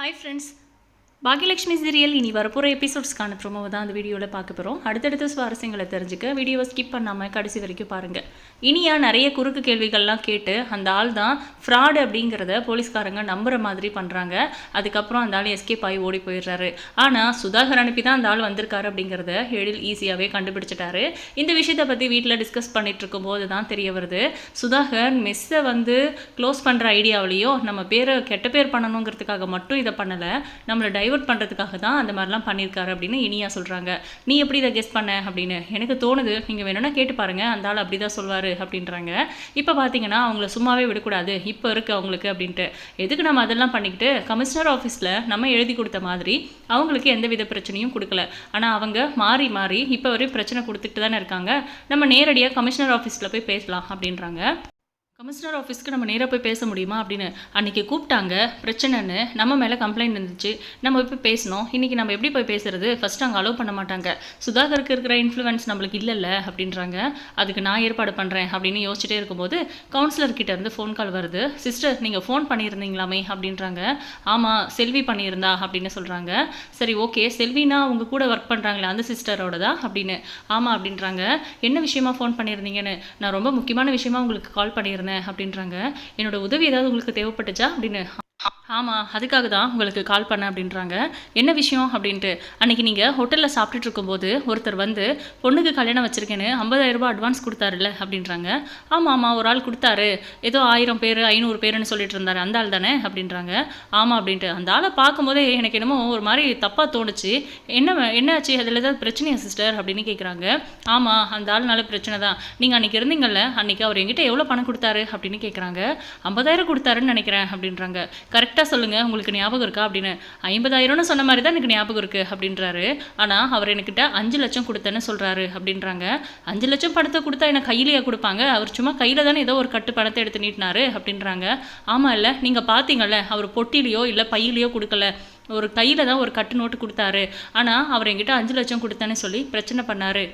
Hi friends Bhagyalakshmi serial இனி வரப்போகிற எபிசோட்ஸ்க்கான ப்ரோமோவை தான் அந்த வீடியோவில் பார்க்க போகிறோம் அடுத்தடுத்த சுவாரஸ்யங்களை தெரிஞ்சுக்க வீடியோவை ஸ்கிப் பண்ணாமல் கடைசி வரைக்கும் பாருங்கள் இனியா நிறைய குறுக்கு கேள்விகள்லாம் கேட்டு அந்த ஆள் தான் ஃப்ராடு அப்படிங்கிறத போலீஸ்காரங்க நம்புகிற மாதிரி பண்ணுறாங்க அதுக்கப்புறம் அந்த ஆள் எஸ்கேப் ஆகி ஓடி போயிடுறாரு. ஆனால் சுதாகர் அனுப்பி தான் அந்த ஆள் வந்திருக்காரு அப்படிங்கிறத எழில் ஈஸியாகவே கண்டுபிடிச்சிட்டாரு. இந்த விஷயத்தை பற்றி வீட்டில் டிஸ்கஸ் பண்ணிட்டு இருக்கும்போது தான் தெரிய வருது. சுதாகர் மெஸ்ஸை வந்து க்ளோஸ் பண்ணுற ஐடியாவிலையோ நம்ம பேரை கெட்ட பேர் பண்ணணுங்கிறதுக்காக மட்டும் இதை பண்ணலை. நம்மளை டைவர்ட் பண்ணுறதுக்காக தான் அந்த மாதிரிலாம் பண்ணியிருக்காரு அப்படின்னு இனியா சொல்கிறாங்க நீ எப்படி இதை கெஸ் பண்ண அப்படின்னு? எனக்கு தோணுது நீங்கள் வேணும்னா கேட்டு பாருங்க. அந்த ஆள் அப்படி தான் சொல்வார் அப்படின்றாங்க. இப்போ பார்த்தீங்கன்னா அவங்கள சும்மாவே விடக்கூடாது. இப்போ இருக்குது அவங்களுக்கு அப்படின்ட்டு. எதுக்கு நம்ம அதெல்லாம் பண்ணிக்கிட்டு கமிஷனர் ஆஃபீஸில் நம்ம எழுதி கொடுத்த மாதிரி அவங்களுக்கு எந்த வித பிரச்சனையும் கொடுக்கல. ஆனால் அவங்க மாறி மாறி இப்போ வரையும் பிரச்சனை கொடுத்துட்டு தானே இருக்காங்க. நம்ம நேரடியாக கமிஷனர் ஆஃபீஸில் போய் பேசலாம் அப்படின்றாங்க. கமிஷனர் ஆஃபீஸ்க்கு நம்ம நேராக போய் பேச முடியுமா அப்படின்னு அன்றைக்கி கூப்பிட்டாங்க. பிரச்சனைன்னு நம்ம மேலே கம்ப்ளைண்ட் இருந்துச்சு. நம்ம போய் பேசணும். இன்றைக்கி நம்ம எப்படி போய் பேசுறது? ஃபஸ்ட்டு அங்கே அலோவ் பண்ண மாட்டாங்க. சுதாகருக்கு இருக்கிற இன்ஃப்ளூயன்ஸ் நம்மளுக்கு இல்லைல்ல அப்படின்றாங்க. அதுக்கு நான் ஏற்பாடு பண்ணுறேன் அப்படின்னு யோசிச்சுட்டே இருக்கும்போது கவுன்சிலர்கிட்ட இருந்து ஃபோன் கால் வருது. சிஸ்டர் நீங்கள் ஃபோன் பண்ணியிருந்தீங்களாமே அப்படின்றாங்க. ஆமாம் செல்வி பண்ணியிருந்தா அப்படின்னு சொல்கிறாங்க சரி ஓகே செல்வினா உங்கள் கூட ஒர்க் பண்ணுறாங்களே அந்த சிஸ்டரோட தான் அப்படின்னு. ஆமாம் அப்படின்றாங்க. என்ன விஷயமா ஃபோன் பண்ணியிருந்தீங்கன்னு? நான் ரொம்ப முக்கியமான விஷயமா உங்களுக்கு கால் பண்ணியிருந்தேன். அப்படின்றாங்க. என்னோட உதவி ஏதாவது உங்களுக்கு தேவைப்பட்டுச்சா அப்படின்னு ஆமாம் அதுக்காக தான் உங்களுக்கு கால் பண்ணேன் அப்படின்றாங்க. என்ன விஷயம் அப்படின்ட்டு அன்றைக்கி நீங்கள் ஹோட்டலில் சாப்பிட்டுட்டு இருக்கும்போது ஒருத்தர் வந்து பொண்ணுக்கு கல்யாணம் வச்சுருக்கேன்னு ஐம்பதாயிரம் ரூபாய் அட்வான்ஸ் கொடுத்தாருல்ல அப்படின்றாங்க. ஆமாம் ஆமாம் ஒரு ஆள் கொடுத்தாரு. ஏதோ ஆயிரம் பேர் ஐநூறு பேருன்னு சொல்லிட்டு இருந்தார். அந்த ஆள் தானே? அப்படின்றாங்க. ஆமாம் அப்படின்ட்டு. அந்த ஆளை பார்க்கும்போதே எனக்கு என்னமோ ஒரு மாதிரி தப்பாக தோணுச்சு. என்ன என்ன ஆச்சு? அதில் ஏதாவது பிரச்சனையா சிஸ்டர் அப்படின்னு கேட்குறாங்க ஆமாம் அந்த ஆள்னால பிரச்சனை தான். நீங்கள் அன்றைக்கி இருந்தீங்கல்ல அன்றைக்கி அவர் எங்கிட்ட எவ்வளோ பணம் கொடுத்தாரு? அப்படின்னு கேட்குறாங்க ஐம்பதாயிரம் கொடுத்தாருன்னு நினைக்கிறேன் அப்படின்றாங்க. கரெக்டாக சொல்லுங்கள் உங்களுக்கு ஞாபகம் இருக்கா அப்படின்னு. ஐம்பதாயிரம்னு சொன்ன மாதிரி தான் எனக்கு ஞாபகம் இருக்குது அப்படின்றாரு. ஆனால் அவர் என்கிட்ட அஞ்சு லட்சம் கொடுத்தேன்னு சொல்கிறாரு அப்படின்றாங்க. அஞ்சு லட்சம் பணத்தை கொடுத்தா எனக்கு கையிலேயே கொடுப்பாங்க? அவர் சும்மா கையில் தானே ஏதோ ஒரு கட்டு பணத்தை எடுத்து நீட்டினாரு அப்படின்றாங்க. ஆமாம் இல்லை நீங்கள் பார்த்தீங்கல்ல அவர் பொட்டிலையோ இல்லை பையிலையோ கொடுக்கல. ஒரு கையில் தான் ஒரு கட்டு நோட்டு கொடுத்தாரு. ஆனால் அவர் என்கிட்ட அஞ்சு லட்சம் கொடுத்தேன்னு சொல்லி பிரச்சனை பண்ணாரு.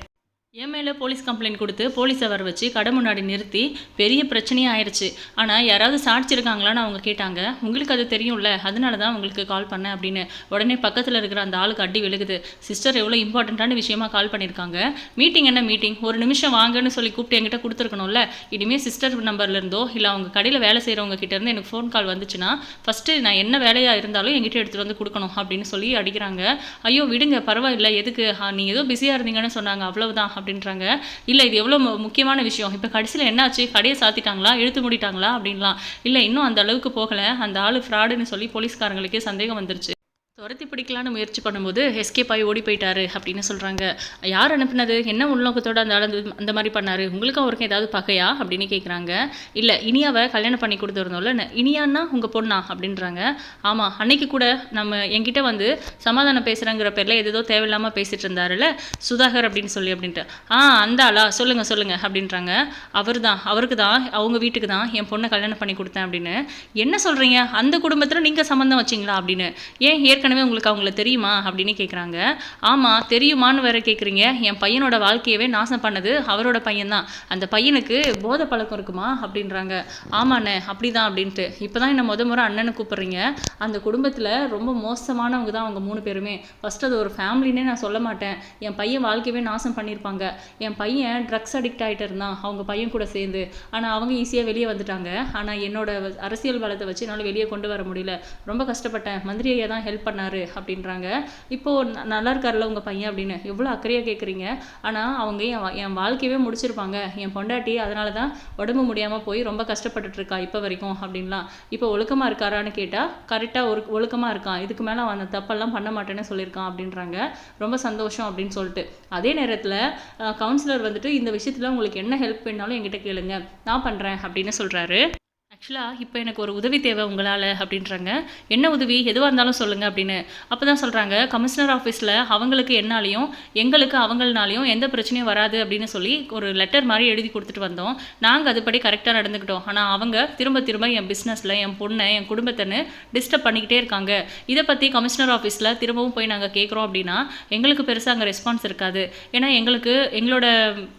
என் மேலே போலீஸ் கம்ப்ளைண்ட் கொடுத்து போலீஸை வர வச்சு கடை முன்னாடி நிறுத்தி பெரிய பிரச்சனையாக ஆயிடுச்சு ஆனால் யாராவது சாட்சி இருக்காங்களான்னு அவங்க கேட்டாங்க. உங்களுக்கு அது தெரியும்ல அதனால தான் உங்களுக்கு கால் பண்ணேன் அப்படின்னு உடனே பக்கத்தில் இருக்கிற அந்த ஆளுக்கு அடி விழுகுது. சிஸ்டர் எவ்வளோ இம்பார்ட்டண்ட்டான விஷயமா கால் பண்ணியிருக்காங்க. மீட்டிங் என்ன மீட்டிங் ஒரு நிமிஷம் வாங்கன்னு சொல்லி கூப்பிட்டு என்கிட்ட கொடுத்துருக்கணும்ல. இனிமேல் சிஸ்டர் நம்பர்ல இருந்தோ இல்லை அவங்க கடையில் வேலை செய்கிறவங்க கிட்டேருந்து எனக்கு ஃபோன் கால் வந்துச்சுன்னா ஃபஸ்ட்டு நான் என்ன வேலையாக இருந்தாலும் என்கிட்ட எடுத்துகிட்டு வந்து கொடுக்கணும் அப்படின்னு சொல்லி அடிக்கிறாங்க. ஐயோ விடுங்க பரவாயில்ல எதுக்கு? நீங்கள் ஏதோ பிஸியாக இருந்தீங்கன்னு சொன்னாங்க அவ்வளவுதான் அப்படின்றாங்க. இல்லை இது எவ்வளோ முக்கியமான விஷயம். இப்போ கடைசியில் என்னாச்சு? கடையை சாத்திட்டாங்களா? இழுத்து மூடிட்டாங்களா? அப்படின்லாம். இல்லை இன்னும் அந்த அளவுக்கு போகலை. அந்த ஆள் ஃப்ராடுன்னு சொல்லி போலீஸ்காரங்களுக்கே சந்தேகம் வந்துருச்சு. துரத்தி பிடிக்கலான்னு முயற்சி பண்ணும்போது எஸ்கேப் ஆகி ஓடி போயிட்டாரு அப்படின்னு சொல்கிறாங்க யார் அனுப்புனது? என்ன உள்நோக்கத்தோட அந்த ஆள் அந்த- மாதிரி பண்ணார்? உங்களுக்கும் அவருக்கும் ஏதாவது பகையா? அப்படின்னு கேட்குறாங்க இல்லை இனியாவை கல்யாணம் பண்ணி கொடுத்துருந்தோம்ல இனியான்னா உங்கள் பொண்ணா? அப்படின்றாங்க. ஆமாம் அன்னைக்கு கூட நம்ம என்கிட்ட வந்து சமாதானம் பேசுகிறேங்கிற பேரில் ஏதோ தேவையில்லாமல் பேசிகிட்டு இருந்தாருல்ல சுதாகர் அப்படின்னு சொல்லி அப்படின்ட்டு. ஆ அந்த ஆளா? சொல்லுங்கள் சொல்லுங்கள் அப்படின்றாங்க. அவர் தான் அவருக்கு தான் அவங்க வீட்டுக்கு தான் என் பொண்ணை கல்யாணம் பண்ணி கொடுத்தேன் அப்படின்னு. என்ன சொல்கிறீங்க அந்த குடும்பத்தில் நீங்கள் சம்மந்தம் வச்சிங்களா அப்படின்னு. ஏன் ஏற்கனவே உங்களுக்கு அவங்கள தெரியுமா அப்படின்னு கேட்குறாங்க ஆமாம் தெரியுமான்னு வேற கேட்குறீங்க என் பையனோட வாழ்க்கையவே நாசம் பண்ணது அவரோட பையன்தான். அந்த பையனுக்கு போத பழக்கம் இருக்குமா அப்படின்றாங்க. ஆமாண்ணே அப்படிதான் அப்படின்ட்டு. இப்போ தான் என்ன முத முறை அண்ணனை கூப்பிட்றீங்க. அந்த குடும்பத்தில் ரொம்ப மோசமானவங்க தான் அவங்க மூணு பேருமே. ஃபஸ்ட் அது ஒரு ஃபேமிலினே நான் சொல்ல மாட்டேன். என் பையன் வாழ்க்கையவே நாசம் பண்ணியிருப்பாங்க. என் பையன் ட்ரக்ஸ் அடிக்ட் ஆகிட்டு இருந்தான். அவங்க பையன் கூட சேர்ந்து. ஆனால் அவங்க ஈஸியாக வெளியே வந்துட்டாங்க. ஆனால் என்னோட அரசியல் பலத்தை வச்சு என்னால் வெளியே கொண்டு வர முடியல. ரொம்ப கஷ்டப்பட்டேன். மந்திரி ஐயா தான் ஹெல்ப் பண்ணாரு அப்படின்றாங்க. இப்போ ந- நல்லா இருக்கார்ல உங்க பையன் அப்படின்னு. எவ்வளோ அக்கறையாக கேட்குறீங்க ஆனால் அவங்க என் வா- என் வாழ்க்கையவே முடிச்சிருப்பாங்க. என் பொண்டாட்டி அதனால தான் உடம்பு முடியாமல் போய் ரொம்ப கஷ்டப்பட்டுட்டு இருக்கா இப்போ வரைக்கும் அப்படின்லாம். இப்போ ஒழுக்கமாக இருக்காரான்னு கேட்டால் கரெக்டாக ஒரு ஒழுக்கமாக இருக்கான். இதுக்கு மேலே அவன் அந்த தப்பெல்லாம் பண்ண மாட்டேன்னு சொல்லியிருக்கான் அப்படின்றாங்க. ரொம்ப சந்தோஷம் அப்படின்னு சொல்லிட்டு. அதே நேரத்தில் கவுன்சிலர் வந்துட்டு இந்த விஷயத்தில் உங்களுக்கு என்ன ஹெல்ப் வேணாலும் என்கிட்ட கேளுங்க. நான் பண்ணுறேன் அப்படின்னு சொல்கிறாரு ஆக்சுவலாக இப்போ எனக்கு ஒரு உதவி தேவை உங்களால் அப்படின்றாங்க. என்ன உதவி? எதுவாக இருந்தாலும் சொல்லுங்கள் அப்படின்னு. அப்போ தான் சொல்கிறாங்க கமிஷனர் ஆஃபீஸில் அவங்களுக்கு என்னாலையும் எங்களுக்கு அவங்களாலையும் எந்த பிரச்சனையும் வராது அப்படின்னு சொல்லி ஒரு லெட்டர் மாதிரி எழுதி கொடுத்துட்டு வந்தோம். நாங்கள் அதுபடி கரெக்டாக நடந்துக்கிட்டோம். ஆனால் அவங்க திரும்ப திரும்ப என் பிஸ்னஸில் என் பொண்ணை என் குடும்பத்தைன்னு டிஸ்டர்ப் பண்ணிக்கிட்டே இருக்காங்க. இதை பற்றி கமிஷனர் ஆஃபீஸில் திரும்பவும் போய் நாங்கள் கேட்குறோம் அப்படின்னா எங்களுக்கு பெருசாக அங்கே ரெஸ்பான்ஸ் இருக்காது. ஏன்னா எங்களுக்கு எங்களோட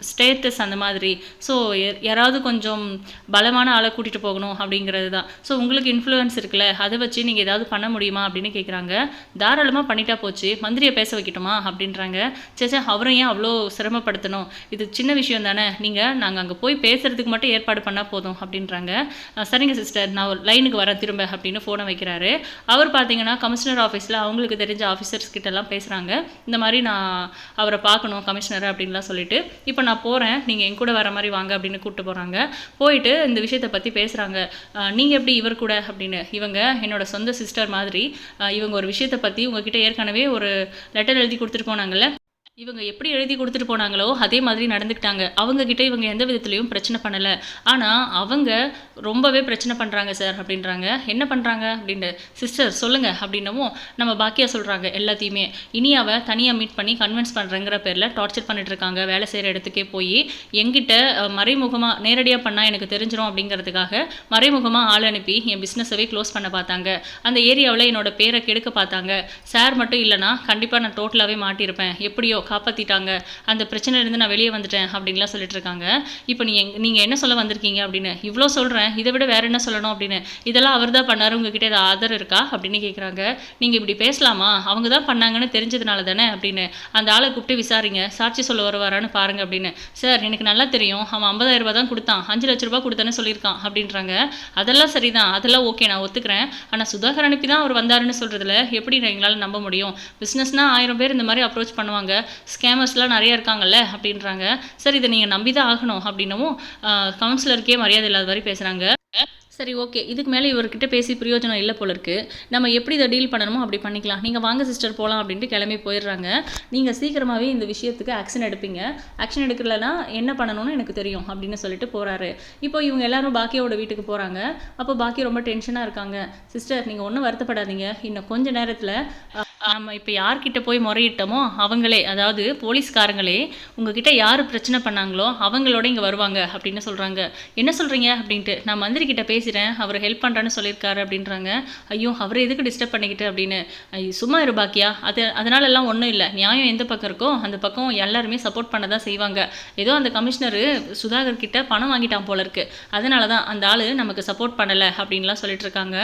ஸ்டேட்டஸ் அந்த மாதிரி. ஸோ யாராவது கொஞ்சம் பலமான ஆளை கூட்டிகிட்டு போகணும். பண்ணணும் அப்படிங்கிறது தான். ஸோ உங்களுக்கு இன்ஃப்ளூயன்ஸ் இருக்குல்ல அதை வச்சு நீங்கள் ஏதாவது பண்ண முடியுமா அப்படின்னு கேட்குறாங்க தாராளமாக பண்ணிட்டா போச்சு மந்திரியை பேச வைக்கட்டுமா அப்படின்றாங்க. சேச்சா அவரை ஏன் அவ்வளோ சிரமப்படுத்தணும்? இது சின்ன விஷயம் தானே நீங்கள் நாங்கள் அங்கே போய் பேசுகிறதுக்கு மட்டும் ஏற்பாடு பண்ணால் போதும் அப்படின்றாங்க. சரிங்க சிஸ்டர் நான் ஒரு லைனுக்கு வரேன் திரும்ப அப்படின்னு ஃபோனை வைக்கிறாரு. அவர் பார்த்தீங்கன்னா கமிஷனர் ஆஃபீஸில் அவங்களுக்கு தெரிஞ்ச ஆஃபீஸர்ஸ் கிட்டலாம் பேசுகிறாங்க இந்த மாதிரி நான் அவரை பார்க்கணும் கமிஷனர் அப்படின்லாம் சொல்லிட்டு இப்போ நான் போகிறேன் நீங்கள் என் கூட வர மாதிரி வாங்க அப்படின்னு கூப்பிட்டு போகிறாங்க போயிட்டு இந்த விஷயத்தை பற்றி பேசுகிறாங்க நீங்கள் எப்படி இவர் கூட? அப்படின்னு. இவங்க என்னோட சொந்த சிஸ்டர் மாதிரி இவங்க ஒரு விஷயத்தை பற்றி உங்ககிட்ட ஏற்கனவே ஒரு லெட்டர் எழுதி கொடுத்துட்டு போனாங்கல்ல இவங்க எப்படி எழுதி கொடுத்துட்டு போனாங்களோ அதே மாதிரி நடந்துக்கிட்டாங்க. அவங்க கிட்ட இவங்க எந்த விதத்துலையும் பிரச்சனை பண்ணலை. ஆனால் அவங்க ரொம்பவே பிரச்சனை பண்ணுறாங்க சார் அப்படின்றாங்க. என்ன பண்ணுறாங்க அப்படின்ட்டு சிஸ்டர் சொல்லுங்கள் அப்படின்னவும் நம்ம பாக்கியா சொல்கிறாங்க எல்லாத்தையுமே. இனியாவை தனியாக மீட் பண்ணி கன்வின்ஸ் பண்ணுறேங்கிற பேரில் டார்ச்சர் பண்ணிட்டு இருக்காங்க. வேலை செய்கிற இடத்துக்கே போய் எங்கிட்ட மறைமுகமாக நேரடியாக பண்ணால் எனக்கு தெரிஞ்சிடும் அப்படிங்கிறதுக்காக மறைமுகமாக ஆள் அனுப்பி என் பிஸ்னஸவே க்ளோஸ் பண்ண பார்த்தாங்க. அந்த ஏரியாவில் என்னோட பேரை கெடுக்க பார்த்தாங்க. சார் மட்டும் இல்லைனா கண்டிப்பாக நான் டோட்டலாகவே மாட்டியிருப்பேன். எப்படியோ காப்பாற்றிட்டாங்க அந்த பிரச்சனையிலேருந்து நான் வெளியே வந்துட்டேன் அப்படின்லாம் சொல்லிட்டு இருக்காங்க இப்போ நீ எங் நீங்கள் என்ன சொல்ல வந்திருக்கீங்க அப்படின்னு. இவ்வளோ சொல்கிறேன் இதை விட வேறு என்ன சொல்லணும் அப்படின்னு. இதெல்லாம் அவர் தான் பண்ணார் உங்ககிட்ட ஏதாவது ஆதரவு இருக்கா அப்படின்னு கேட்குறாங்க நீங்கள் இப்படி பேசலாமா? அவங்க தான் பண்ணாங்கன்னு தெரிஞ்சதுனால தானே அப்படின்னு. அந்த ஆளை கூப்பிட்டு விசாரிங்க சாட்சி சொல்ல வருவாரான்னு பாருங்க அப்படின்னு. சார் எனக்கு நல்லா தெரியும் அவன் ஐம்பதாயிரம் ரூபா தான் கொடுத்தான் அஞ்சு லட்ச ரூபா கொடுத்தான்னு சொல்லியிருக்கான் அப்படின்றாங்க. அதெல்லாம் சரிதான் அதெல்லாம் ஓகே நான் ஒத்துக்கிறேன். ஆனால் சுதாகர் அனுப்பி தான் அவர் வந்தாருன்னு சொல்கிறதுல எப்படி எங்களால் நம்ப முடியும்? பிஸ்னஸ்னால் ஆயிரம் பேர் இந்த மாதிரி அப்ரோச் பண்ணுவாங்க. ஸ்கேமர்ஸ்லாம் நிறைய இருக்காங்கல்ல அப்படின்றாங்க. சார் இதை நீங்கள் நம்பி தான் ஆகணும் அப்படின்னவும் கவுன்சிலருக்கே மரியாதை இல்லாத மாதிரி பேசுகிறாங்க சரி ஓகே. இதுக்கு மேலே இவர்கிட்ட பேசி பிரயோஜனம் இல்லை போல இருக்கு. நம்ம எப்படி இதை டீல் பண்ணணுமோ அப்படி பண்ணிக்கலாம். நீங்கள் வாங்க சிஸ்டர் போகலாம் அப்படின்ட்டு கிளம்பி போயிடுறாங்க. நீங்கள் சீக்கிரமாகவே இந்த விஷயத்துக்கு ஆக்ஷன் எடுப்பீங்க. ஆக்ஷன் எடுக்கலைன்னா என்ன பண்ணணும்னு எனக்கு தெரியும் அப்படின்னு சொல்லிட்டு போகிறாரு இப்போ இவங்க எல்லாரும் பாக்கியோட வீட்டுக்கு போகிறாங்க அப்போ பாக்கி ரொம்ப டென்ஷனாக இருக்காங்க. சிஸ்டர் நீங்கள் ஒன்றும் வருத்தப்படாதீங்க. இன்னும் கொஞ்ச நேரத்தில் நம்ம இப்போ யார்கிட்ட போய் முறையிட்டோமோ அவங்களே அதாவது போலீஸ்காரங்களே உங்ககிட்ட யார் பிரச்சனை பண்ணாங்களோ அவங்களோட இங்கே வருவாங்க அப்படின்னு சொல்கிறாங்க என்ன சொல்கிறீங்க அப்படின்ட்டு நான் மந்திரி கிட்ட பேசுகிறேன் அவர் ஹெல்ப் பண்ணுறேன்னு சொல்லியிருக்காரு அப்படின்றாங்க. ஐயோ அவரை எதுக்கு டிஸ்டர்ப் பண்ணிக்கிட்டு அப்படின்னு. ஐயோ, சும்மா இரு பாக்கியா அது அதனால எல்லாம் ஒன்றும் இல்லை. நியாயம் எந்த பக்கம் இருக்கோ அந்த பக்கம் எல்லாருமே சப்போர்ட் பண்ண தான் செய்வாங்க. ஏதோ அந்த கமிஷனரு சுதாகர் கிட்ட பணம் வாங்கிட்டான் போல இருக்கு. அதனால தான் அந்த ஆள் நமக்கு சப்போர்ட் பண்ணலை அப்படின்லாம் சொல்லிட்டு இருக்காங்க.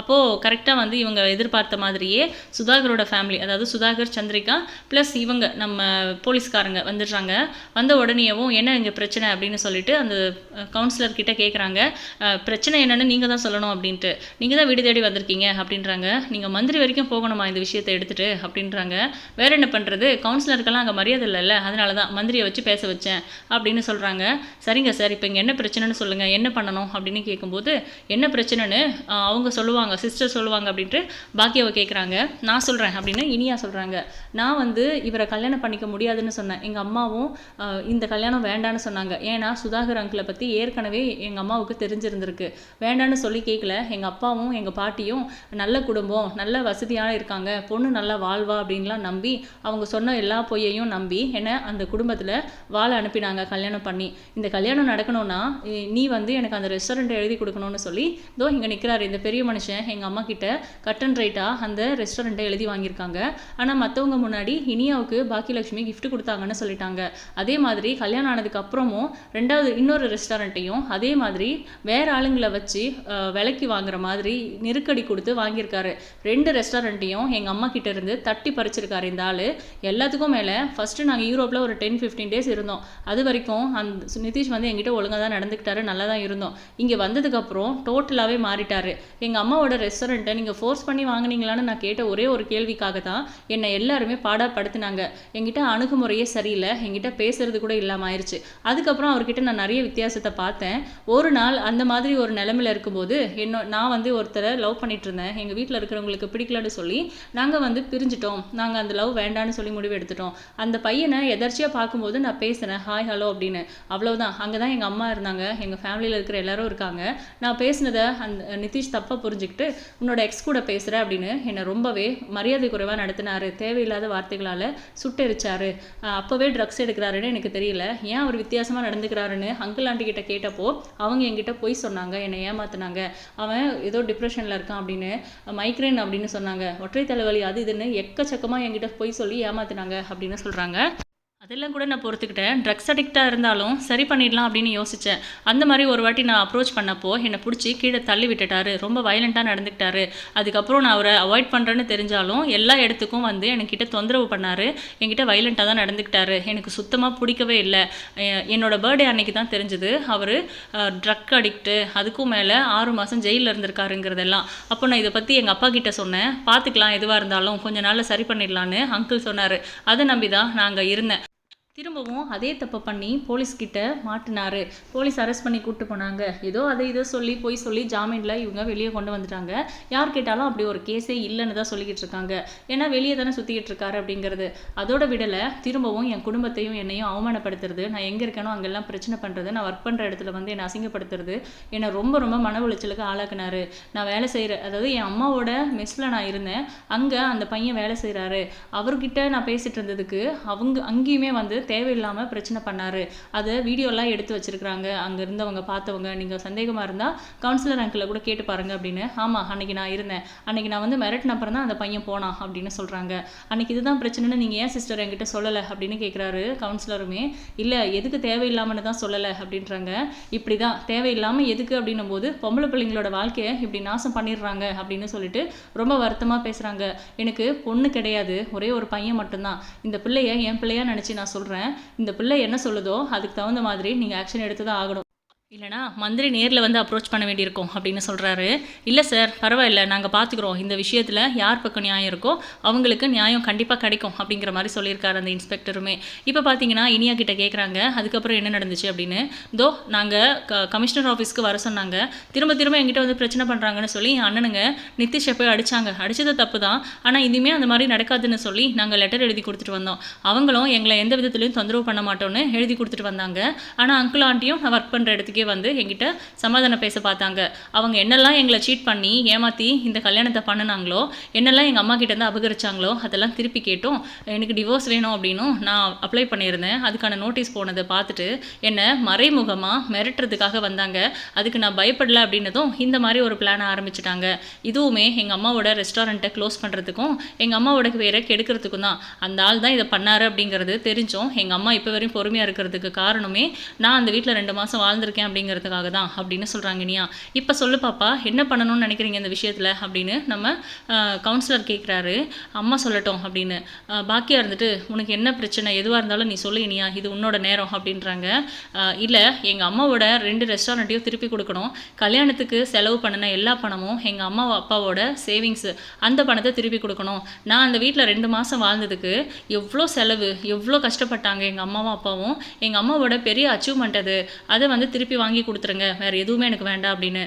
அப்போது கரெக்டாக வந்து இவங்க எதிர்பார்த்த மாதிரியே சுதாகரோட ஃபேமிலி அதாவது சுதாகர் சந்திரிகா ப்ளஸ் இவங்க நம்ம போலீஸ்காரங்க வந்துடுறாங்க. வந்த உடனேவும் என்ன இங்கே பிரச்சனை அப்படின்னு சொல்லிட்டு அந்த கவுன்சிலர் கிட்ட கேட்குறாங்க பிரச்சனை என்னன்னு நீங்கள் தான் சொல்லணும் அப்படின்ட்டு. நீங்கள் தான் வீடு தேடி வந்திருக்கீங்க அப்படின்றாங்க. நீங்கள் மந்திரி வரைக்கும் போகணுமா இந்த விஷயத்தை எடுத்துகிட்டு அப்படின்றாங்க. வேற என்ன பண்ணுறது கவுன்சிலருக்கெல்லாம் அங்கே மரியாதை இல்லைல்ல. அதனால தான் மந்திரியை வச்சு பேச வச்சேன் அப்படின்னு சொல்கிறாங்க சரிங்க சார் இப்போ இங்கே என்ன பிரச்சனைன்னு சொல்லுங்கள் என்ன பண்ணணும் அப்படின்னு கேட்கும்போது என்ன பிரச்சனைன்னு அவங்க சொல்லுவாங்க சிஸ்டர் சொல்லுவாங்க அப்படின்ட்டு பாக்கியாவை கேட்குறாங்க நான் சொல்கிறேன் அப்படின்னு இனியா சொல்கிறாங்க நான் வந்து இவரை கல்யாணம் பண்ணிக்க முடியாதுன்னு சொன்னேன். எங்கள் அம்மாவும் இந்த கல்யாணம் வேண்டான்னு சொன்னாங்க. ஏன்னா சுதாகர் அங்கிளை பற்றி ஏற்கனவே எங்கள் அம்மாவுக்கு தெரிஞ்சிருந்திருக்கு. வேண்டான்னு சொல்லி கேட்கல எங்கள் அப்பாவும் எங்கள் பாட்டியும் நல்ல குடும்பம் நல்ல வசதியாக இருக்காங்க. பொண்ணு நல்லா வாழ்வா அப்படின்லாம் நம்பி அவங்க சொன்ன எல்லா பொய்யையும் நம்பி என்னை அந்த குடும்பத்தில் வாழ அனுப்பினாங்க கல்யாணம் பண்ணி. இந்த கல்யாணம் நடக்கணும்னா நீ வந்து எனக்கு அந்த ரெஸ்டாரண்ட்டை எழுதி கொடுக்கணும்னு சொல்லி இதோ இங்கே நிற்கிறாரு இந்த பெரிய மனுஷன். எங்கள் அம்மா கிட்ட கட் அண்ட் ரைட்டாக அந்த ரெஸ்டாரண்ட்டை எழுதி வாங்கியிருக்காங்க. ஆனால் மற்றவங்க முன்னாடி இனியாவுக்கு பாக்கியலட்சுமி கிஃப்ட் கொடுத்தாங்கன்னு சொல்லிட்டாங்க. அதே மாதிரி கல்யாணம் ஆனதுக்கு அப்புறமும் ரெண்டாவது இன்னொரு ரெஸ்டாரண்ட்டையும் அதே மாதிரி வேற ஆளுங்களை வச்சு விலைக்கு வாங்குற மாதிரி நெருக்கடி கொடுத்து வாங்கியிருக்காரு. ரெண்டு ரெஸ்டாரண்ட்டையும் எங்கள் அம்மா கிட்ட இருந்து தட்டி பறிச்சிருக்காரு இந்த ஆள். எல்லாத்துக்கும் மேலே ஃபஸ்ட்டு நாங்கள் யூரோப்பில் ஒரு டென் ஃபிஃப்டீன் டேஸ் இருந்தோம். அது வரைக்கும் அந்த நிதிஷ் வந்து எங்கிட்ட ஒழுங்காக தான் நடந்துக்கிட்டாரு நல்லா தான் இருந்தோம். இங்கே வந்ததுக்கப்புறம் டோட்டலாகவே மாறிட்டார். எங்கள் அம்மாவோட ரெஸ்டாரண்ட்டை நீங்கள் ஃபோர்ஸ் பண்ணி வாங்கினீங்களான்னு நான் கேட்ட ஒரே ஒரு கேள்வி கேள்விக்காக தான் என்னை எல்லாருமே பாடாப்படுத்தினாங்க. என்கிட்ட அணுகுமுறையே சரியில்லை. என்கிட்ட பேசுறது கூட இல்லாமல் ஆயிடுச்சு அதுக்கப்புறம் அவர்கிட்ட நான் நிறைய வித்தியாசத்தை பார்த்தேன். ஒரு நாள் அந்த மாதிரி ஒரு நிலமையில இருக்கும்போது என்ன நான் வந்து ஒருத்தரை லவ் பண்ணிட்டு இருந்தேன். எங்கள் வீட்டில் இருக்கிறவங்களுக்கு பிடிக்கலன்னு சொல்லி நாங்கள் வந்து பிரிஞ்சிட்டோம். நாங்கள் அந்த லவ் வேண்டான்னு சொல்லி முடிவு எடுத்துட்டோம். அந்த பையனை எதர்ச்சியாக பார்க்கும்போது நான் பேசுனேன் ஹாய் ஹலோ அப்படின்னு. அவ்வளோதான் அங்கே தான் எங்கள் அம்மா இருந்தாங்க. எங்கள் ஃபேமிலியில் இருக்கிற எல்லாரும் இருக்காங்க. நான் பேசினதை அந்த நிதிஷ் தப்பாக புரிஞ்சுக்கிட்டு உன்னோட எக்ஸ் கூட பேசுகிறேன் அப்படின்னு என்னை ரொம்பவே மரியாதை குறைவாக நடத்தினாரு. தேவையில்லாத வார்த்தைகளால் சுட்டெரிச்சாரு. அப்போவே ட்ரக்ஸ் எடுக்கிறாருன்னு எனக்கு தெரியல. ஏன் அவர் வித்தியாசமாக நடந்துக்கிறாருன்னு அங்கிள் ஆண்டி கிட்ட கேட்டப்போ அவங்க என்கிட்ட பொய் சொன்னாங்க. என்னை ஏமாத்தினாங்க. அவன் ஏதோ டிப்ரெஷனில் இருக்கான் அப்படின்னு மைக்ரேன் அப்படின்னு சொன்னாங்க. ஒற்றை தலைவலி அது இதுன்னு எக்கச்சக்கமாக என்கிட்ட பொய் சொல்லி ஏமாத்தினாங்க அப்படின்னு சொல்கிறாங்க அதெல்லாம் கூட நான் பொறுத்துக்கிட்டேன். ட்ரக்ஸ் அடிக்டாக இருந்தாலும் சரி பண்ணிடலாம் அப்படின்னு யோசித்தேன் அந்த மாதிரி ஒரு வாட்டி நான் அப்ரோச் பண்ணப்போ என்னை பிடிச்சி கீழே தள்ளி விட்டுட்டாரு. ரொம்ப வயலண்ட்டாக நடந்துக்கிட்டாரு. அதுக்கப்புறம் நான் அவரை அவாய்ட் பண்ணுறேன்னு தெரிஞ்சாலும் எல்லா இடத்துக்கும் வந்து என்கிட்ட தொந்தரவு பண்ணார். என்கிட்ட வயலண்ட்டாக தான் நடந்துக்கிட்டாரு. எனக்கு சுத்தமாக பிடிக்கவே இல்லை. என்னோட பர்த்டே அன்னைக்கு தான் தெரிஞ்சது. அவர் ட்ரக் அடிக்ட்டு அதுக்கும் மேலே ஆறு மாதம் ஜெயிலில் இருந்திருக்காருங்கிறதெல்லாம். அப்போ நான் இதை பற்றி எங்கள் அப்பா கிட்ட சொன்னேன். பார்த்துக்கலாம் எதுவாக இருந்தாலும் கொஞ்ச நாளில் சரி பண்ணிடலான்னு அங்கிள் சொன்னார். அதை நம்பி தான் நான் அங்கே இருந்தேன். திரும்பவும் அதே தப்பை பண்ணி போலீஸ்கிட்ட மாட்டினாரு. போலீஸ் அரெஸ்ட் பண்ணி கூப்பிட்டு போனாங்க. ஏதோ அதை இதோ சொல்லி போய் சொல்லி ஜாமீனில் இவங்க வெளியே கொண்டு வந்துட்டாங்க. யார் கேட்டாலும் அப்படி ஒரு கேஸே இல்லைன்னு தான் சொல்லிக்கிட்டு இருக்காங்க. ஏன்னா வெளியே தானே சுற்றிக்கிட்டு இருக்காரு அப்படிங்கிறது. அதோட விடலை திரும்பவும் என் குடும்பத்தையும் என்னையும் அவமானப்படுத்துறது. நான் எங்கே இருக்கேனோ அங்கெல்லாம் பிரச்சனை பண்ணுறது நான் ஒர்க் பண்ணுற இடத்துல வந்து என்னை அசிங்கப்படுத்துறது. என்னை ரொம்ப ரொம்ப மன உளைச்சலுக்கு ஆளாக்குனாரு. நான் வேலை செய்கிற அதாவது என் அம்மாவோட மெஸ்ஸில் நான் இருந்தேன். அங்கே அந்த பையன் வேலை செய்கிறாரு அவர்கிட்ட நான் பேசிகிட்டு இருந்ததுக்கு அவங்க அங்கேயுமே வந்து தேவையில்லாமல் பிரச்சனை பண்ணாரு. அதை வீடியோலாம் எடுத்து வச்சிருக்கிறாங்க. அங்கே இருந்தவங்க பார்த்தவங்க நீங்கள் சந்தேகமாக இருந்தால் கவுன்சிலர் அங்கிளை கூட கேட்டு பாருங்க அப்படின்னு. ஆமாம் அன்னைக்கு நான் இருந்தேன். அன்னைக்கு நான் வந்து மிரட்டின அப்புறம் தான் அந்த பையன் போனான் அப்படின்னு சொல்கிறாங்க அன்னைக்கு இதுதான் பிரச்சனைன்னு நீங்கள் ஏன் சிஸ்டர் என்கிட்ட சொல்லலை அப்படின்னு கேட்குறாரு கவுன்சிலருமே இல்லை எதுக்கு தேவையில்லாமன்னு தான் சொல்லலை அப்படின்றாங்க. இப்படி தான் தேவையில்லாமல் எதுக்கு அப்படின்னும் போது பொம்பளை பிள்ளைங்களோட வாழ்க்கையை இப்படி நாசம் பண்ணிடுறாங்க அப்படின்னு சொல்லிட்டு ரொம்ப வருத்தமாக பேசுகிறாங்க எனக்கு பொண்ணு கிடையாது. ஒரே ஒரு பையன் மட்டும்தான். இந்த பிள்ளைய என் பிள்ளையா நினச்சி நான் சொல்கிறேன் இந்த பிள்ளை என்ன சொல்லுதோ அதுக்கு தகுந்த மாதிரி நீங்கள் ஆக்ஷன் எடுத்து தான் ஆகணும். இல்லைனா மந்திரி நேரில் வந்து அப்ரோச் பண்ண வேண்டியிருக்கும் அப்படின்னு சொல்கிறாரு இல்லை சார் பரவாயில்ல நாங்கள் பார்த்துக்குறோம் இந்த விஷயத்தில் யார் பக்கம் நியாயம் இருக்கோ அவங்களுக்கு நியாயம் கண்டிப்பாக கிடைக்கும் அப்படிங்கிற மாதிரி சொல்லியிருக்காரு அந்த இன்ஸ்பெக்டருமே. இப்போ பார்த்தீங்கன்னா இனியா கிட்ட கேட்குறாங்க அதுக்கப்புறம் என்ன நடந்துச்சு அப்படின்னு. தோ நாங்கள் க கமிஷனர் ஆஃபீஸ்க்கு வர சொன்னாங்க. திரும்ப திரும்ப எங்கிட்ட வந்து பிரச்சனை பண்ணுறாங்கன்னு சொல்லி என் அண்ணனுங்க நிதிஷை போய் அடிச்சாங்க. அடித்தது தப்பு தான் ஆனால் இனிமேல் அந்த மாதிரி நடக்காதுன்னு சொல்லி நாங்கள் லெட்டர் எழுதி கொடுத்துட்டு வந்தோம். அவங்களும் எங்களை எந்த விதத்துலையும் தொந்தரவு பண்ண மாட்டோம்னு எழுதி கொடுத்துட்டு வந்தாங்க. ஆனால் அங்கிள் ஆண்டியும் நான் ஒர்க் பண்ணுற இடத்துக்கு வந்து எங்கிட்ட சமாதானம் பேச பார்த்தாங்க. அவங்க என்னெல்லாம் எங்களை சீட் பண்ணி ஏமாற்றி இந்த கல்யாணத்தை பண்ணினாங்களோ என்னெல்லாம் எங்கள் அம்மா கிட்ட இருந்து அபகரிச்சாங்களோ அதெல்லாம் திருப்பி கேட்டும். எனக்கு டிவோர்ஸ் வேணும் அப்படின்னும் நான் அப்ளை பண்ணியிருந்தேன். அதுக்கான நோட்டீஸ் போனதை பார்த்துட்டு என்னை மறைமுகமாக மிரட்டுறதுக்காக வந்தாங்க. அதுக்கு நான் பயப்படல அப்படின்னதும் இந்த மாதிரி ஒரு பிளானை ஆரம்பிச்சிட்டாங்க. இதுவுமே எங்கள் அம்மாவோட ரெஸ்டாரண்ட்டை க்ளோஸ் பண்ணுறதுக்கும் எங்கள் அம்மாவோட பேரை கெடுக்கிறதுக்கும் தான். அந்த ஆள் தான் இதை பண்ணார் அப்படிங்கிறது தெரிஞ்சும் எங்கள் அம்மா இப்போ வரையும் பொறுமையாக இருக்கிறதுக்கு காரணமே நான் அந்த வீட்டில் ரெண்டு மாதம் வாழ்ந்திருக்கேன் அப்படிங்கிறதுக்காக தான் அப்படின்னு சொல்கிறாங்க இனியா. இப்போ சொல்லு பாப்பா என்ன பண்ணணும்னு நினைக்கிறீங்க இந்த விஷயத்தில் அப்படின்னு நம்ம கவுன்சிலர் கேட்குறாரு அம்மா சொல்லட்டும் அப்படின்னு. பாக்கியாக இருந்துட்டு உனக்கு என்ன பிரச்சனை எதுவாக இருந்தாலும் நீ சொல்லு இனியா இது உன்னோட நேரம் அப்படின்றாங்க. இல்லை எங்கள் அம்மாவோட ரெண்டு ரெஸ்டாரண்ட்டையும் திருப்பி கொடுக்கணும். கல்யாணத்துக்கு செலவு பண்ணின எல்லா பணமும் எங்கள் அம்மா அப்பாவோட சேவிங்ஸு அந்த பணத்தை திருப்பி கொடுக்கணும். நான் அந்த வீட்டில் ரெண்டு மாதம் வாழ்ந்ததுக்கு எவ்வளோ செலவு எவ்வளோ கஷ்டப்பட்டாங்க எங்கள் அம்மாவும் அப்பாவும். எங்கள் அம்மாவோட பெரிய அச்சீவ்மெண்ட் அது. அதை வந்து திருப்பி வாங்கி கொடுத்துருங்க. வேறு எதுவுமே எனக்கு வேண்டாம் அப்படின்னு.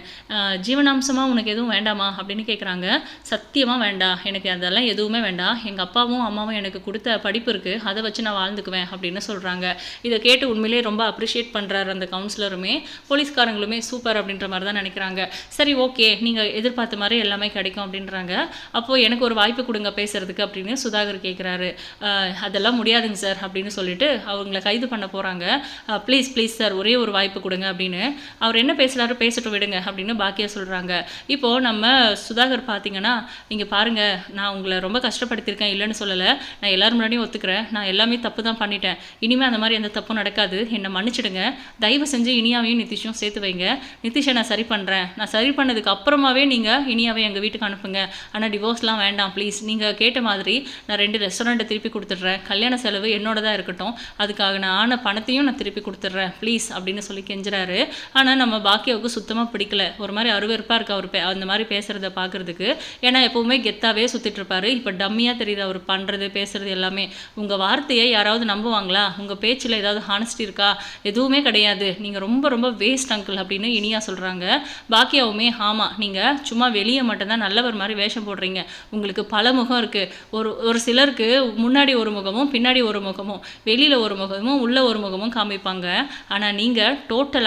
ஜீவனாம்சமாக உனக்கு எதுவும் வேண்டாமா அப்படின்னு கேட்குறாங்க சத்தியமாக வேண்டாம் எனக்கு அதெல்லாம் எதுவுமே வேண்டாம் எங்கள் அப்பாவும் அம்மாவும் எனக்கு கொடுத்த படிப்பு இருக்குது அதை வச்சு நான் வாழ்ந்துக்குவேன் அப்படின்னு சொல்கிறாங்க இதை கேட்டு உண்மையிலேயே ரொம்ப அப்ரிஷியேட் பண்ணுறாரு அந்த கவுன்சிலருமே போலீஸ்காரங்களுமே சூப்பர் அப்படின்ற மாதிரி தான் நினைக்கிறாங்க. சரி ஓகே நீங்கள் எதிர்பார்த்த மாதிரி எல்லாமே கிடைக்கும் அப்படின்றாங்க. அப்போது எனக்கு ஒரு வாய்ப்பு கொடுங்க பேசுறதுக்கு அப்படின்னு சுதாகர் கேட்குறாரு அதெல்லாம் முடியாதுங்க சார் அப்படின்னு சொல்லிட்டு அவங்கள கைது பண்ண போகிறாங்க ப்ளீஸ் ப்ளீஸ் சார் ஒரே ஒரு வாய்ப்பு கொடுங்க அப்படின்னு அவர் என்ன பேசுகிறாரு பேசட்டும் விடுங்க அப்படின்னு பாக்கியா சொல்கிறாங்க இப்போது நம்ம சுதாகர் பார்த்தீங்கன்னா இங்கே பாருங்கள் நான் உங்களை ரொம்ப கஷ்டப்படுத்தியிருக்கேன் இல்லைன்னு சொல்லலை. நான் எல்லோரும் முன்னாடியும் ஒத்துக்கிறேன். நான் எல்லாமே தப்பு தான் பண்ணிட்டேன். இனிமேல் அந்த மாதிரி எந்த தப்பும் நடக்காது. என்னை மன்னிச்சிடுங்க. தயவு செஞ்சு இனியாவையும் நிதிஷும் சேர்த்து வைங்க. நிதிஷை நான் சரி பண்ணுறேன் நான் சரி பண்ணதுக்கு அப்புறமாவே நீங்கள் இனியாவை எங்கள் வீட்டுக்கு அனுப்புங்க. ஆனால் டிவோர்ஸ்லாம் வேண்டாம். ப்ளீஸ் நீங்கள் கேட்ட மாதிரி நான் ரெண்டு ரெஸ்டாரண்ட்டை திருப்பி கொடுத்துட்றேன். கல்யாண செலவு என்னோட தான் இருக்கட்டும். அதுக்காக நான் ஆன பணத்தையும் நான் திருப்பி கொடுத்துட்றேன். ப்ளீஸ் அப்படின்னு சொல்லி கெஞ்சுறாரு. ஆனால் நம்ம பாக்கியாவுக்கு சுத்தமாக பிடிக்கல. ஒரு மாதிரி அருவருப்பாக இருக்குது அவர் பே- அந்த மாதிரி பேசுகிறத பார்க்குறதுக்கு ஏன்னா எப்போவுமே கெத்தாவே சுற்றிட்டுருப்பாரு இப்போ டம்மியாக தெரியுது அவர் பண்ணுறது பேசுறது எல்லாமே. உங்கள் வார்த்தையை யாராவது நம்புவாங்களா? உங்கள் பேச்சில் ஏதாவது ஹானஸ்டி இருக்கா? எதுவுமே கிடையாது. நீங்கள் ரொம்ப ரொம்ப வேஸ்ட் அங்கிள் அப்படின்னு இனியா சொல்கிறாங்க பாக்கியாவுமே ஆமாம் நீங்கள் சும்மா வெளியே மட்டும்தான் நல்லவர் மாதிரி வேஷம் போடுறீங்க. உங்களுக்கு பல முகம் இருக்குது ஒரு ஒரு சிலருக்கு முன்னாடி ஒரு முகமும் பின்னாடி ஒரு முகமும் வெளியில் ஒரு முகமும் உள்ள ஒரு முகமும் காமிப்பாங்க. ஆனால் நீங்கள்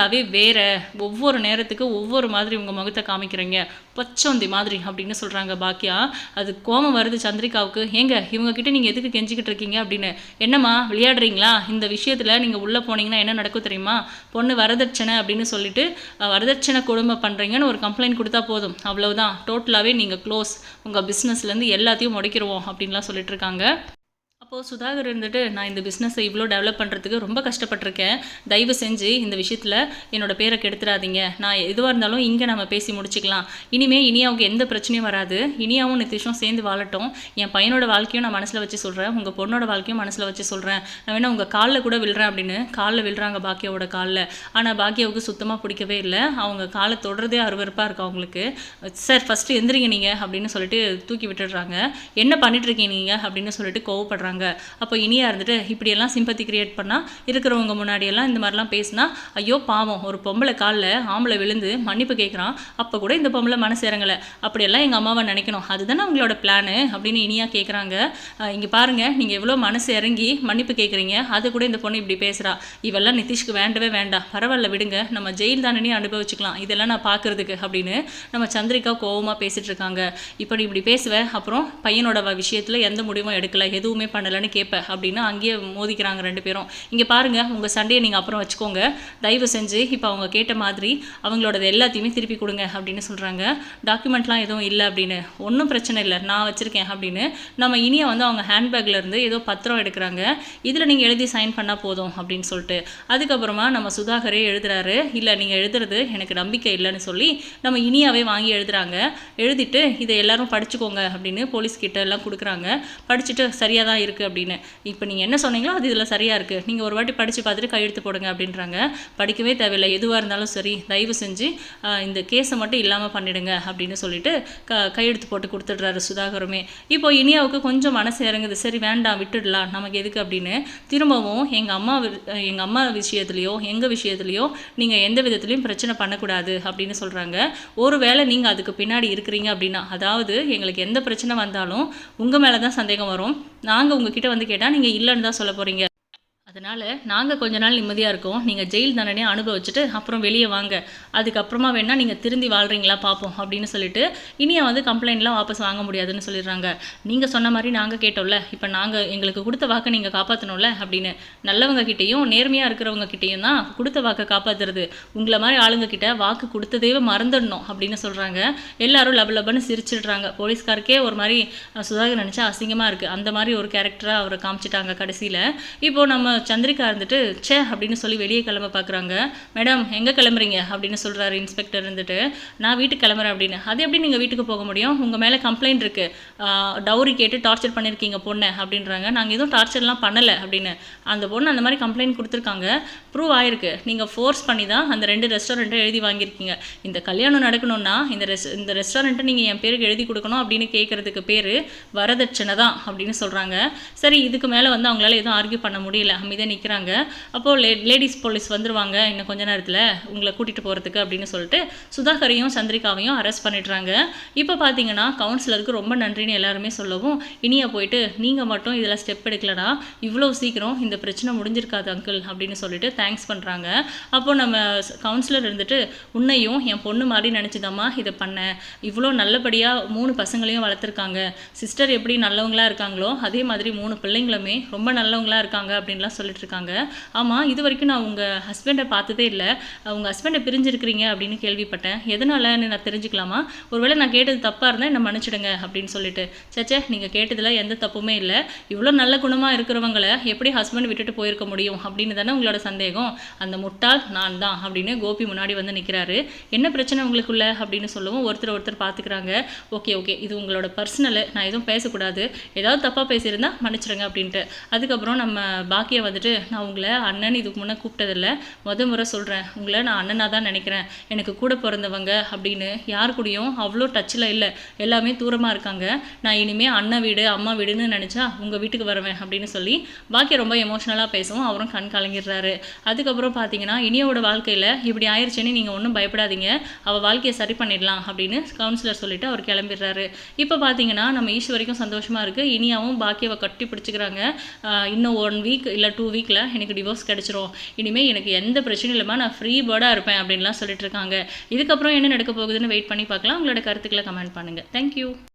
டோட்டலாகவே வேறு ஒவ்வொரு நேரத்துக்கு ஒவ்வொரு மாதிரி உங்கள் முகத்தை காமிக்கிறீங்க. பச்சோந்தி மாதிரி அப்படின்னு சொல்கிறாங்க பாக்கியா அது கோபம் வருது சந்திரிகாவுக்கு. ஏங்க இவங்கக்கிட்ட நீங்கள் எதுக்கு கெஞ்சிக்கிட்டு இருக்கீங்க அப்படின்னு. என்னம்மா விளையாடுறீங்களா? இந்த விஷயத்தில் நீங்கள் உள்ளே போனீங்கன்னா என்ன நடக்கும் தெரியுமா? பொண்ணு வரதட்சணை அப்படின்னு சொல்லிட்டு வரதட்சணை கொடுமை பண்ணுறீங்கன்னு ஒரு கம்ப்ளைண்ட் கொடுத்தா போதும். அவ்வளோதான் டோட்டலாகவே நீங்கள் க்ளோஸ் உங்கள் பிஸ்னஸ்லேருந்து எல்லாத்தையும் முடைக்கிடுவோம் அப்படின்லாம் சொல்லிட்டு இருக்காங்க. அப்போது சுதாகர் இருந்துட்டு நான் இந்த பிஸ்னஸை இவ்வளோ டெவலப் பண்ணுறதுக்கு ரொம்ப கஷ்டப்பட்டிருக்கேன். தயவு செஞ்சு இந்த விஷயத்தில் என்னோட பேரை கெடுத்துடாதீங்க நான் எதுவாக இருந்தாலும் இங்கே நம்ம பேசி முடிச்சுக்கலாம். இனிமே இனியாவுக்கு எந்த பிரச்சனையும் வராது. இனியாவும் நிதிஷும் சேர்ந்து வாழட்டும். என் பையனோட வாழ்க்கையும் நான் மனசில் வச்சு சொல்கிறேன் உங்கள் பொண்ணோட வாழ்க்கையும் மனசில் வச்சு சொல்கிறேன் நான் வேணால் உங்கள் காலில் கூட விழுறேன் அப்படின்னு காலில் விழுறாங்க பாக்கியாவோட காலில். ஆனால் பாக்கியாவுக்கு சுத்தமாக பிடிக்கவே இல்லை. அவங்க காலை தொடுறதே அருவருப்பாக இருக்கும் அவங்களுக்கு. சார் ஃபஸ்ட்டு எந்திரிங்க நீங்கள் அப்படின்னு சொல்லிட்டு தூக்கி விட்டுடுறாங்க. என்ன பண்ணிட்டுருக்கீங்க நீங்கள் அப்படின்னு சொல்லிட்டு கோவப்படுறாங்க. அப்போ இனியாக இருந்துட்டு இப்படியெல்லாம் சிம்பத்தி கிரியேட் பண்ணால் இருக்கிறவங்க முன்னாடியெல்லாம் இந்த மாதிரிலாம் பேசினா ஐயோ பாவம் ஒரு பொம்பளை காலில் ஆம்பளை விழுந்து மன்னிப்பு கேட்குறான் அப்போ கூட இந்த பொம்பளை மனசு இறங்கலை. அப்படியெல்லாம் எங்கள் அம்மாவை நினைக்கணும். அதுதானே உங்களோட பிளானு அப்படின்னு இனியாக கேட்குறாங்க இங்கே பாருங்கள் நீங்கள் எவ்வளோ மனசு இறங்கி மன்னிப்பு கேட்குறீங்க அது கூட இந்த பொண்ணு இப்படி பேசுகிறா இவெல்லாம் நிதிஷ்க்கு வேண்டவே வேண்டாம். பரவாயில்ல விடுங்க. நம்ம ஜெயில் தானே அனுபவிச்சுக்கலாம். இதெல்லாம் நான் பார்க்குறதுக்கு அப்படின்னு நம்ம சந்திரிகா கோவமாக பேசிகிட்டு இருக்காங்க. இப்போ நீ இப்படி பேசுவேன் அப்புறம் பையனோட விஷயத்தில் எந்த முடிவும் எடுக்கலை? எதுவுமே பண்ண பண்ணலைன்னு கேட்பேன் அப்படின்னு அங்கேயே மோதிக்கிறாங்க ரெண்டு பேரும். இங்கே பாருங்கள் உங்கள் சண்டையை நீங்கள் அப்புறம் வச்சுக்கோங்க. தயவு செஞ்சு இப்போ அவங்க கேட்ட மாதிரி அவங்களோடது எல்லாத்தையுமே திருப்பி கொடுங்க அப்படின்னு சொல்கிறாங்க டாக்குமெண்ட்லாம் எதுவும் இல்லை அப்படின்னு. ஒன்றும் பிரச்சனை இல்லை. நான் வச்சுருக்கேன் அப்படின்னு. நம்ம இனியை வந்து அவங்க ஹேண்ட்பேக்லேருந்து ஏதோ பத்திரம் எடுக்கிறாங்க. இதில் நீங்கள் எழுதி சைன் பண்ணால் போதும் அப்படின்னு சொல்லிட்டு. அதுக்கப்புறமா நம்ம சுதாகரே எழுதுறாரு. இல்லை நீங்கள் எழுதுறது எனக்கு நம்பிக்கை இல்லைன்னு சொல்லி நம்ம இனியாவே வாங்கி எழுதுறாங்க. எழுதிட்டு இதை எல்லாரும் படிச்சுக்கோங்க அப்படின்னு போலீஸ் கிட்ட எல்லாம் கொடுக்குறாங்க. படிச்சுட்டு சரியாக தான் இருக்குது அப்படின்னு. இப்போ நீங்கள் என்ன சொன்னீங்களோ அது இதில் சரியாக இருக்குது நீங்கள் ஒரு வாட்டி படித்து பார்த்துட்டு கையெழுத்து போடுங்க அப்படின்றாங்க. படிக்கவே தேவையில்லை. எதுவாக இருந்தாலும் சரி தயவு செஞ்சு இந்த கேஸை மட்டும் இல்லாமல் பண்ணிடுங்க அப்படின்னு சொல்லிட்டு க கையெழுத்து போட்டு கொடுத்துட்றாரு சுதாகருமே. இப்போ இனியாவுக்கு கொஞ்சம் மனசு இறங்குது. சரி வேண்டாம் விட்டுடலாம். நமக்கு எதுக்கு அப்படின்னு திரும்பவும் எங்கள் அம்மா எங்கள் அம்மா விஷயத்துலையோ எங்கள் விஷயத்துலையோ நீங்கள் எந்த விதத்துலையும் பிரச்சனை பண்ணக்கூடாது அப்படின்னு சொல்கிறாங்க ஒருவேளை நீங்கள் அதுக்கு பின்னாடி இருக்கிறீங்க அப்படின்னா அதாவது எங்களுக்கு எந்த பிரச்சனை வந்தாலும் உங்கள் மேலே தான் சந்தேகம் வரும். நாங்கள் உங்ககிட்ட வந்து கேட்டால் நீங்கள் இல்லைன்னு தான் சொல்ல போகிறீங்க அதனால் நாங்கள் கொஞ்ச நாள் நிம்மதியாக இருக்கோம். நீங்கள் ஜெயில் தண்டனையை அனுபவிச்சுட்டு அப்புறம் வெளியே வாங்க. அதுக்கப்புறமா வேணால் நீங்கள் திருந்தி வாழ்கிறீங்களா பார்ப்போம் அப்படின்னு சொல்லிட்டு இனியும் வந்து கம்ப்ளைண்ட்லாம் வாபஸ் வாங்க முடியாதுன்னு சொல்லிடுறாங்க. நீங்கள் சொன்ன மாதிரி நாங்கள் கேட்டோம்ல இப்போ நாங்கள் எங்களுக்கு கொடுத்த வாக்கை நீங்கள் காப்பாற்றணும்ல அப்படின்னு நல்லவங்க கிட்டேயும் நேர்மையாக இருக்கிறவங்க கிட்டேயும் தான் கொடுத்த வாக்கை காப்பாற்றுறது உங்களை மாதிரி ஆளுங்க கிட்ட வாக்கு கொடுத்ததே மறந்துடணும் அப்படின்னு சொல்கிறாங்க எல்லாரும் லப லபன்னு சிரிச்சிடுறாங்க. போலீஸ்காருக்கே ஒரு மாதிரி சுதாகர் நினச்சா அசிங்கமாக இருக்குது அந்த மாதிரி ஒரு கேரக்டராக அவரை காமிச்சிட்டாங்க கடைசியில். இப்போது நம்ம சந்திரிகா இருந்துட்டு ச்சே அப்படின்னு சொல்லி வெளியே கிளம்ப பார்க்குறாங்க மேடம் எங்கே கிளம்புறீங்க? அப்படின்னு சொல்கிறாரு இன்ஸ்பெக்டர் இருந்துட்டு. நான் வீட்டுக்கு கிளம்புறேன் அப்படின்னு. அது எப்படி நீங்கள் வீட்டுக்கு போக முடியும்? உங்கள் மேலே கம்ப்ளைண்ட் இருக்குது டவுரி கேட்டு டார்ச்சர் பண்ணியிருக்கீங்க பொண்ணை அப்படின்றாங்க. நாங்கள் எதுவும் டார்ச்சர்லாம் பண்ணலை அப்படின்னு. அந்த பொண்ணு அந்த மாதிரி கம்ப்ளைண்ட் கொடுத்துருக்காங்க. ப்ரூவ் ஆயிருக்கு. நீங்கள் ஃபோர்ஸ் பண்ணி தான் அந்த ரெண்டு ரெஸ்டாரண்ட்டை எழுதி வாங்கியிருக்கீங்க. இந்த கல்யாணம் நடக்கணும்னா இந்த ரெஸ் இந்த ரெஸ்டாரண்ட்டை நீங்கள் என் பேருக்கு எழுதி கொடுக்கணும் அப்படின்னு கேட்குறதுக்கு பேர் வரதட்சணை தான் அப்படின்னு சொல்கிறாங்க சரி இதுக்கு மேலே வந்து அவங்களால எதுவும் ஆர்கியூ பண்ண முடியல. தான் நிற்கிறாங்க அப்போது லே லேடிஸ் போலீஸ் வந்துருவாங்க. இன்னும் கொஞ்ச நேரத்தில் உங்களை கூட்டிகிட்டு போகிறதுக்கு அப்படின்னு சொல்லிட்டு சுதாகரையும் சந்திரிகாவையும் அரெஸ்ட் பண்ணிடுறாங்க. இப்போ பார்த்தீங்கன்னா கவுன்சிலருக்கு ரொம்ப நன்றின்னு எல்லாருமே சொல்லவும் இனியா போயிட்டு நீங்கள் மட்டும் இதில் ஸ்டெப் எடுக்கலனா இவ்வளோ சீக்கிரம் இந்த பிரச்சனை முடிஞ்சிருக்காது அங்கிள் அப்படின்னு சொல்லிட்டு தேங்க்ஸ் பண்ணுறாங்க அப்போது நம்ம கவுன்சிலர் இருந்துட்டு உன்னையும் என் பொண்ணு மாதிரி நினச்சிதாம்மா இதை பண்ணேன் இவ்வளோ நல்லபடியாக மூணு பசங்களையும் வளர்த்துருக்காங்க. சிஸ்டர் எப்படி நல்லவங்களா இருக்காங்களோ அதே மாதிரி மூணு பிள்ளைங்களுமே ரொம்ப நல்லவங்களா இருக்காங்க அப்படின்லாம் சொல்லிட்டு இருக்காங்க ஆமாம் இது வரைக்கும் நான் உங்கள் ஹஸ்பண்டை பார்த்ததே இல்லை. உங்கள் ஹஸ்பண்டை பிரிஞ்சிருக்கிறீங்க அப்படின்னு கேள்விப்பட்டேன். எதனாலன்னு நான் தெரிஞ்சுக்கலாமா? ஒருவேளை நான் கேட்டது தப்பாக இருந்தால் என்னை மன்னிச்சிடுங்க அப்படின்னு சொல்லிட்டு. சச்சே நீங்கள் கேட்டதில் எந்த தப்புமே இல்லை. இவ்வளோ நல்ல குணமாக இருக்கிறவங்களை எப்படி ஹஸ்பண்ட் விட்டுட்டு போயிருக்க முடியும் அப்படின்னு தானே உங்களோட சந்தேகம். அந்த முட்டாள் நான் தான் அப்படின்னு கோபி முன்னாடி வந்து நிற்கிறாரு என்ன பிரச்சனை உங்களுக்குள்ள? அப்படின்னு சொல்லவும். ஒருத்தர் ஒருத்தர் பார்த்துக்கிறாங்க ஓகே ஓகே. இது உங்களோட பர்சனலு நான் எதுவும் பேசக்கூடாது. ஏதாவது தப்பாக பேசியிருந்தா மன்னிச்சிடுங்க அப்படின்ட்டு. அதுக்கப்புறம் நம்ம பாக்கியா வந்துட்டு நான் உங்களை அண்ணன் இதுக்கு முன்னே கூப்பிட்டதில்ல. முத முறை சொல்கிறேன் உங்களை நான் அண்ணனாக தான் நினைக்கிறேன். எனக்கு கூட பிறந்தவங்க அப்படின்னு யார் கூடயும் அவ்வளோ டச்சில் இல்லை. எல்லாமே தூரமாக இருக்காங்க. நான் இனிமேல் அண்ணன் வீடு அம்மா வீடுன்னு நினச்சா உங்கள் வீட்டுக்கு வருவேன் அப்படின்னு சொல்லி பாக்கியா ரொம்ப எமோஷ்னலாக பேசவும் அவரும் கண் கலங்கிடுறாரு. அதுக்கப்புறம் பார்த்தீங்கன்னா இனியோட வாழ்க்கையில் இப்படி ஆயிடுச்சுன்னு நீங்கள் ஒன்றும் பயப்படாதீங்க. அவள் வாழ்க்கையை சரி பண்ணிடலாம் அப்படின்னு கவுன்சிலர் சொல்லிட்டு அவர் கிளம்பிடுறாரு. இப்போ பார்த்தீங்கன்னா நம்ம ஈஸ்வரிக்கும் சந்தோஷமாக இருக்குது இனியாவும் பாக்கியவை கட்டி பிடிச்சிக்கிறாங்க. இன்னும் ஒன் வீக் இல்லை டூ வீக்கில் எனக்கு டிவோர்ஸ் கிடச்சிரும். இனிமேல் எனக்கு எந்த பிரச்சனையும் இல்லாமல் நான் ஃப்ரீ பேர்டாக இருப்பேன் அப்படின்லாம் சொல்லிட்டு இருக்காங்க. இதுக்கப்புறம் என்ன நடக்க போகுதுன்னு வெயிட் பண்ணி பார்க்கலாம். உங்களோட கருத்துக்களை கமெண்ட் பண்ணுங்கள் தேங்க்யூ